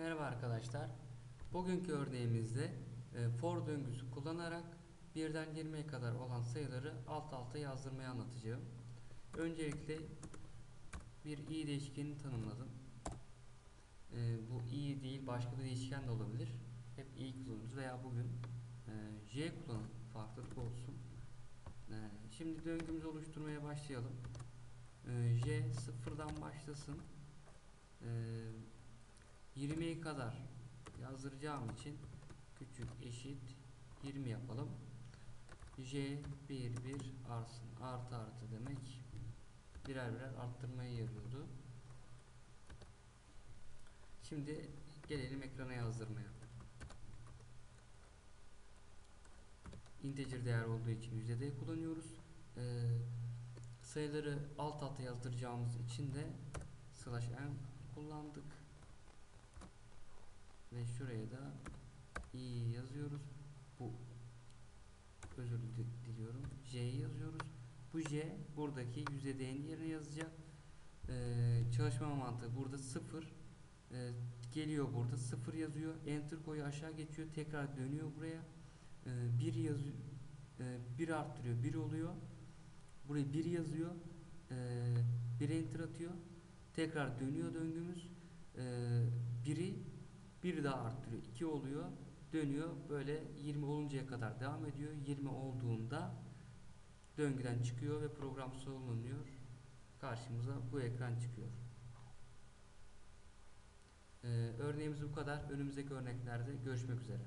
Merhaba arkadaşlar. Bugünkü örneğimizde e, for döngüsü kullanarak birden 20'ye kadar olan sayıları alt alta yazdırmayı anlatacağım. Öncelikle bir i değişkenini tanımladım. E, bu i değil başka bir değişken de olabilir. Hep i kullanıyoruz veya bugün e, j kullanın farklılık olsun. Şimdi döngümüzü oluşturmaya başlayalım. J sıfırdan başlasın. E, 20'ye kadar yazdıracağım için küçük eşit 20 yapalım. J 1 1 artsın. Artı artı demek birer birer arttırmaya yarıyordu. Şimdi gelelim ekrana yazdırmaya. Integer değer olduğu için %d kullanıyoruz. Ee, sayıları alt alta yazdıracağımız için de slash n kullandık ve şuraya da i yazıyoruz. Bu özür dili- diliyorum. J'yi yazıyoruz. Bu J buradaki %d'nin yerine yazacak. Ee, çalışma mantığı burada 0 ee, geliyor burada 0 yazıyor. Enter koyu aşağı geçiyor. Tekrar dönüyor buraya. Ee, 1 yazıyor. Ee, 1 arttırıyor. 1 oluyor. Buraya 1 yazıyor. Ee, 1 enter atıyor. Tekrar dönüyor döngümüz. 1'i bir daha arttırıyor. 2 oluyor. Dönüyor. Böyle 20 oluncaya kadar devam ediyor. 20 olduğunda döngüden çıkıyor ve program sonlanıyor. Karşımıza bu ekran çıkıyor. Ee, örneğimiz bu kadar. Önümüzdeki örneklerde görüşmek üzere.